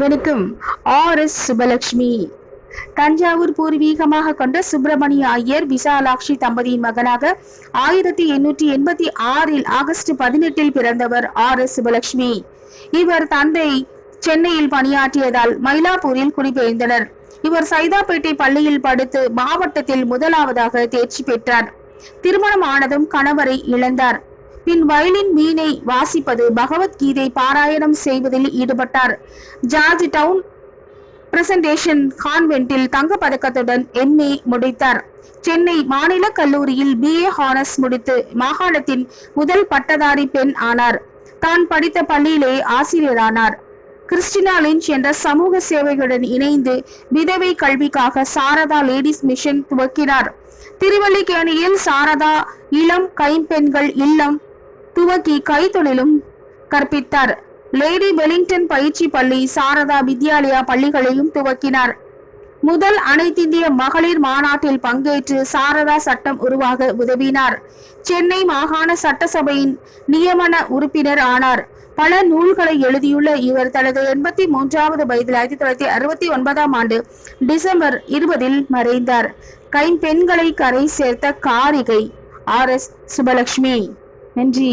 வணக்கம். R S Subalakshmi Thanjavur பூர்வீகமாக கொண்ட சுப்பிரமணிய ஐயர் விசாலாட்சி தம்பதியின் மகனாக ஆயிரத்தி எண்ணூற்றி எண்பத்தி ஆறில் ஆகஸ்ட் பதினெட்டில் பிறந்தவர் ஆர் எஸ் சுபலட்சுமி இவர் தந்தை சென்னையில் பணியாற்றியதால் மயிலாப்பூரில் குடிபெயர்ந்தனர். இவர் சைதாப்பேட்டை பள்ளியில் படித்து மாவட்டத்தில் முதலாவதாக தேர்ச்சி பெற்றார். திருமணம் ஆனதும் கணவரை இழந்தார். பின் வயலின் மீனை வாசிப்பது பகவத்கீதை பாராயணம் செய்வதில் ஈடுபட்டார். ஜார்ஜ் டவுன் பிரசன்டேஷன் கான்வென்ட்டில் தங்க பதக்கத்துடன் எம்ஏ முடித்தார். சென்னை மாநில கல்லூரியில் பிஏ ஹானர்ஸ் முடித்து மாகாணத்தின் முதல் பட்டதாரி பெண் ஆனார். தான் படித்த பள்ளியிலே ஆசிரியரானார். கிறிஸ்டினா லிஞ்ச் என்ற சமூக சேவைகளுடன் இணைந்து விதவை கல்விக்காக சாரதா லேடிஸ் மிஷன் துவக்கினார். திருவல்லிக்கேணியில் சாரதா இளம் கைம்பெண்கள் இல்லம் துவக்கி கைத்தொழிலும் கற்பித்தார். லேடி வெலிங்டன் பயிற்சி பள்ளி சாரதா வித்யாலயா பள்ளிகளையும் துவக்கினார். முதல் அனைத்திந்திய மகளிர் மாநாட்டில் பங்கேற்று சாரதா சட்டம் உருவாக உதவினார். சென்னை மாகாண சட்டசபையின் நியமன உறுப்பினர் ஆனார். பல நூல்களை எழுதியுள்ள இவர் தனது எண்பத்தி மூன்றாவது வயதில் ஆயிரத்தி தொள்ளாயிரத்தி அறுபத்தி ஒன்பதாம் ஆண்டு டிசம்பர் இருபதில் மறைந்தார். கைம்பெண்களை கரை சேர்த்த காரிகை ஆர் எஸ் சுபலட்சுமி நன்றி.